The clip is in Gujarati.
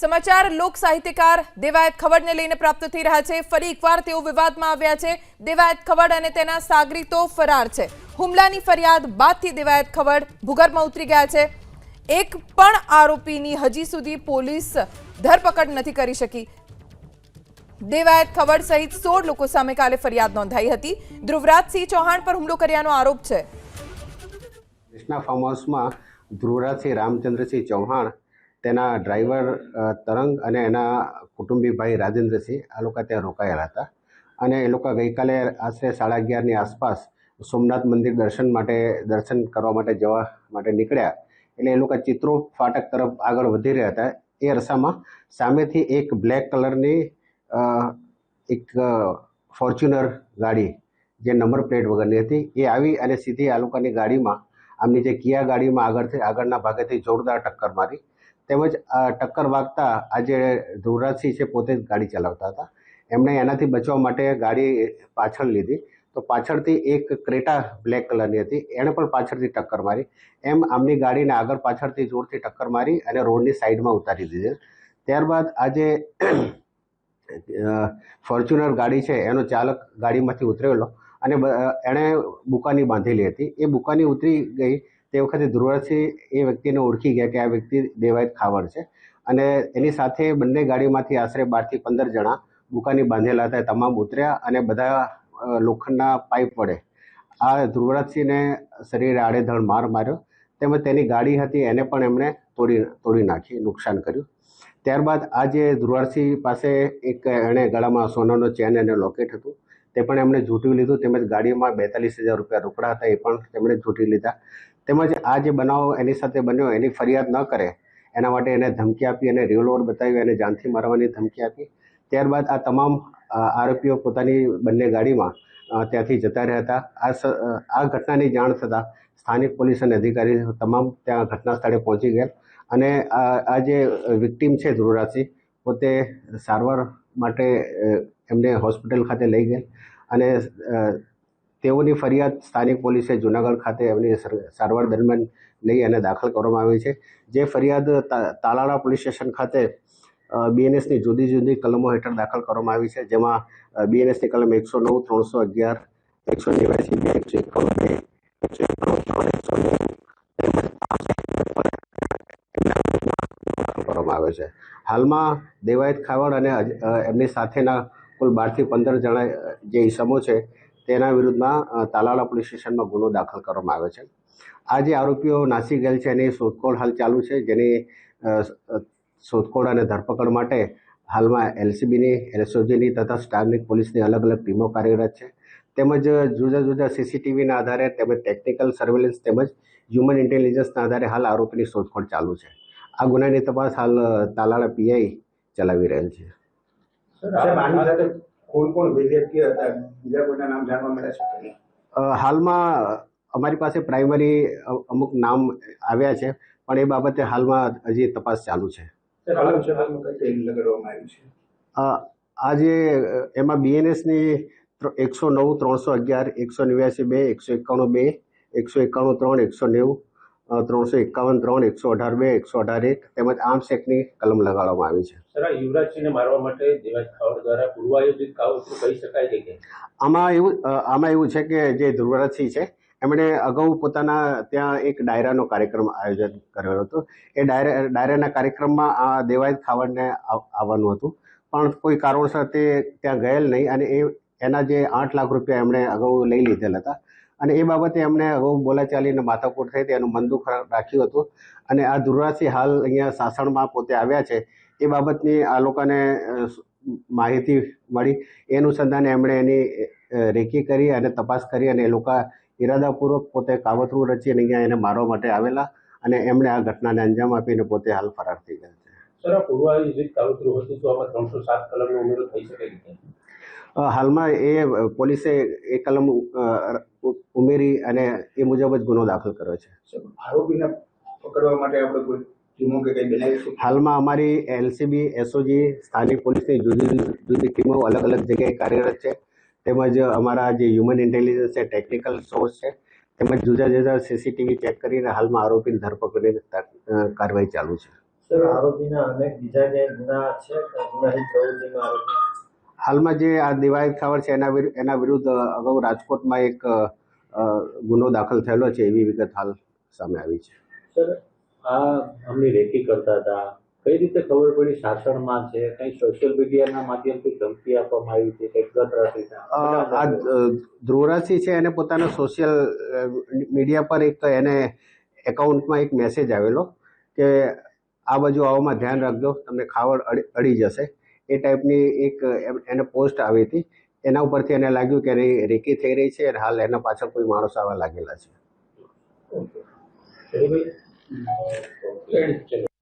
સમાચાર, લોક સાહિત્યકાર દેવાયત ખવડને લઈને પ્રાપ્ત થઈ રહ્યા છે. ફરી એકવાર તેઓ વિવાદમાં આવ્યા છે. દેવાયત ખવડ અને તેના સાગરીતો ફરાર છે. હુમલાની ફરિયાદ બાદથી દેવાયત ખવડ ભૂગર્ભમાં ઉતરી ગયા છે. એક પણ આરોપીની હજી સુધી પોલીસ ધરપકડ નથી કરી શકી. દેવાયત ખવડ સહિત સોળ લોકો સામે કાલે ફરિયાદ નોંધાઈ હતી. ધ્રુવરાજસિંહ ચૌહાણ પર હુમલો કર્યાનો આરોપ છે. ધ્રુવરાજસિંહ રામચંદ્રસિંહ ચૌહાણ તેના ડ્રાઈવર તરંગ અને એના કુટુંબી ભાઈ રાજેન્દ્રસિંહ આ લોકો ત્યાં રોકાયેલા હતા. અને એ લોકો ગઈકાલે આશરે સાડા અગિયારની આસપાસ સોમનાથ મંદિર દર્શન માટે, દર્શન કરવા માટે જવા માટે નીકળ્યા. એટલે એ લોકો ચિત્રો ફાટક તરફ આગળ વધી રહ્યા હતા. એ અરસામાં સામેથી એક બ્લેક કલરની એક ફોર્ચ્યુનર ગાડી જે નંબર પ્લેટ વગરની હતી, એ આવી અને સીધી આ લોકોની ગાડીમાં, આમની જે કિયા ગાડીમાં આગળથી, આગળના ભાગેથી જોરદાર ટક્કર મારી તેમજ ટક્કર વાગતા આ જે ધ્રુવરાજસિંહ છે પોતે જ ગાડી ચલાવતા હતા. એમણે એનાથી બચવા માટે ગાડી પાછળ લીધી. તો પાછળથી એક ક્રેટા બ્લેક કલરની હતી. એણે પણ પાછળથી ટક્કર મારી. એમ આમની ગાડીને આગળ પાછળથી જોરથી ટક્કર મારી અને રોડની સાઈડમાં ઉતારી દીધી ત્યારબાદ આજે ફોર્ચ્યુનર ગાડી છે, એનો ચાલક ગાડીમાંથી ઉતરેલો અને એણે બુકાની બાંધેલી હતી. એ બુકાની ઉતરી ગઈ તે વખતે ધ્રુવરાજસિંહ એ વ્યક્તિને ઓળખી ગયા કે આ વ્યક્તિ દેવાયત ખાવડ છે. અને એની સાથે બંને ગાડીમાંથી આશરે બારથી પંદર જણા બુકાની બાંધેલા હતા. તમામ ઉતર્યા અને બધા લોખંડના પાઇપ વડે આ ધ્રુવરાજસિંહને શરીરે આડેધડ માર માર્યો. તેમજ તેની ગાડી હતી, એને પણ એમણે તોડી તોડી નાખી, નુકસાન કર્યું. ત્યારબાદ આ જે ધ્રુવરાજસિંહ પાસે એક એણે ગળામાં સોનાનો ચેન અને લોકેટ હતું, તે પણ એમણે ઝૂંટવી લીધું. તેમજ ગાડીમાં બેતાલીસ હજાર રૂપિયા રોકડા હતા, એ પણ તેમણે ઝૂંટી લીધા. તેમજ આ જે બનાવ એની સાથે બન્યો, એની ફરિયાદ ન કરે, એના માટે એને ધમકી આપી અને રિવોલ્વર બતાવી અને જાનથી મારવાની ધમકી આપી. ત્યારબાદ આ તમામ આરોપીઓ પોતાની બંને ગાડીમાં ત્યાંથી જતા રહ્યા હતા. આ આ ઘટનાની જાણ થતાં સ્થાનિક પોલીસ અને અધિકારી તમામ ત્યાં ઘટના સ્થળે પહોંચી ગયા અને આ જે વિક્ટીમ છે ધ્રુવરાજસિંહ, પોતે સારવાર માટે એમને હોસ્પિટલ ખાતે લઈ ગયા અને તેઓની ફરિયાદ સ્થાનિક પોલીસે જુનાગઢ ખાતે એમની સર- સારવાર દરમિયાન લઈ અને દાખલ કરવામાં આવી છે. જે ફરિયાદ તાલાળા પોલીસ સ્ટેશન ખાતે બીએનએસની જુદી જુદી કલમો હેઠળ દાખલ કરવામાં આવી છે, જેમાં બીએનએસની કલમ એકસો નવ, ત્રણસો અગિયાર, એકસો નેવ્યાસી બે એકસો એકાવન બે એકસો એકાવન ત્રણ એકસો કરવામાં આવે છે. હાલમાં દેવાયત ખાવડ અને એમની સાથેના કુલ બારથી પંદર જણા જે ઈસમો છે તેના વિરુદ્ધમાં તાલાળા પોલીસ સ્ટેશનમાં ગુનો દાખલ કરવામાં આવ્યો છે. આ જે આરોપીઓ નાસી ગયેલ છે એની શોધખોળ હાલ ચાલુ છે જેની શોધખોળ અને ધરપકડ માટે હાલમાં એલસીબીની એલએસઓજીની તથા સ્ટારની પોલીસની અલગ અલગ ટીમો કાર્યરત છે. તેમજ જુદા જુદા સીસીટીવીના આધારે તેમજ ટેકનિકલ સર્વેલન્સ તેમજ હ્યુમન ઇન્ટેલિજન્સના આધારે હાલ આરોપીની શોધખોળ ચાલુ છે. આ ગુનાની તપાસ હાલ તાલાળા પીઆઈ ચલાવી રહેલ છે. કોણ કોણ વિદ્યાર્થીઓ હતા બીજા કોઈના નામ જાણવા મળે છે હાલમાં અમારી પાસે પ્રાઇમરી અમુક નામ આવ્યા છે પણ એ બાબતે હાલમાં હજી તપાસ ચાલુ છે. આ જે એમાં બીએનએસની એકસો નવ ત્રણસો અગિયાર એકસો નેવ્યાસી બે એકસો એકાણું બે એકસો એકાણું ત્રણ એકસો નેવું ત્રણસો એકાવન ત્રણ એકસો અઢાર બે એકસો અઢાર એક તેમજ આર્મ્સ એક્ટની કલમ લગાડવામાં આવી છે. સર યુવરાજસિંહને મારવા માટે દેવાજ ખાવડ દ્વારા પૂર્વાયોજિત કાવતરું કહી શકાય છે કે? આમાં એવું આમાં એવું છે કે જે ધ્રુવરાજસિંહ છે એમણે અગાઉ પોતાના ત્યાં એક ડાયરાનો કાર્યક્રમ આયોજન કરેલો હતો. એ ડાયરા ડાયરાના કાર્યક્રમમાં આ દેવાયત ખાવડને આવવાનું હતું. પણ કોઈ કારણોસર તે ત્યાં ગયેલ નહીં અને એ એના જે આઠ લાખ રૂપિયા એમણે અગાઉ લઈ લીધેલ હતા. અને એ બાબતે એમણે અગાઉ બોલાચાલીને માથાકૂટ થઈ એનું મન દુઃખ રાખ્યું હતું. અને આ ધ્રુવરાજસિંહ હાલ અહીંયા સાસણમાં પોતે આવ્યા છે. એ બાબતની આ લોકોને માહિતી મળી. એ અનુસંધાને એમણે એની રેકી કરી અને તપાસ કરી અને એ લોકો ઇરાદાપૂર્વક પોતે કાવતરું રચી અને અહીંયા એને મારવા માટે આવેલા. અને એમણે આ ઘટનાને અંજામ આપીને પોતે હાલ ફરાર થઈ ગયા છે. સર, આ પૂર્વાયોજિત કાવતરું હતું, તો આમાં ત્રણસો સાત કલમનો ઉમેરો થઈ શકે હાલમાં એ પોલીસે એ કલમ ઉમેરી અને એ મુજબ જ ગુનો દાખલ કર્યો છે. આરોપીને પકડવા માટે આપણે કોઈ ટીમો કે કંઈ બનાવીશું? હાલમાં અમારી એલસીબી એસઓજી સ્થાનિક પોલીસની જુદી જુદી ટીમો અલગ અલગ જગ્યાએ કાર્યરત છે. તેમજ અમારા જે હ્યુમન ઇન્ટેલિજન્સ છે ટેકનિકલ સોર્સ છે તેમજ જુદા જુદા સીસીટીવી ચેક કરીને હાલમાં આરોપીની ધરપકડની કાર્યવાહી ચાલુ છે. સર આરોપીના અનેક બીજા જે ગુના છે ગુનાહિત પ્રવૃત્તિમાં આરોપી હાલમાં જે આ દિવાયત ખાવડ છે એના એના વિરુદ્ધ અગાઉ રાજકોટમાં એક ગુનો દાખલ થયેલો છે એવી વિગત હાલ સામે આવી છે. સર આ અમને રેકી કરતા હતા. કઈ રીતે ખબર પડી શાસનમાં છે? કઈ સોશિયલ મીડિયાના માધ્યમથી ધમકી આપવામાં આવી છે? કઈ ગત આ ધ્રુવરાજસિંહ છે એને પોતાના સોશિયલ મીડિયા પર એક એને એકાઉન્ટમાં એક મેસેજ આવેલો કે આ બાજુ આવવામાં ધ્યાન રાખજો તમને ખાવડ અડી જશે. એ ટાઈપની એક એને પોસ્ટ આવી હતી. એના ઉપરથી એને લાગ્યું કે એની રેકી થઈ રહી છે અને હાલ એના પાછળ કોઈ માણસ આવા લાગેલા છે.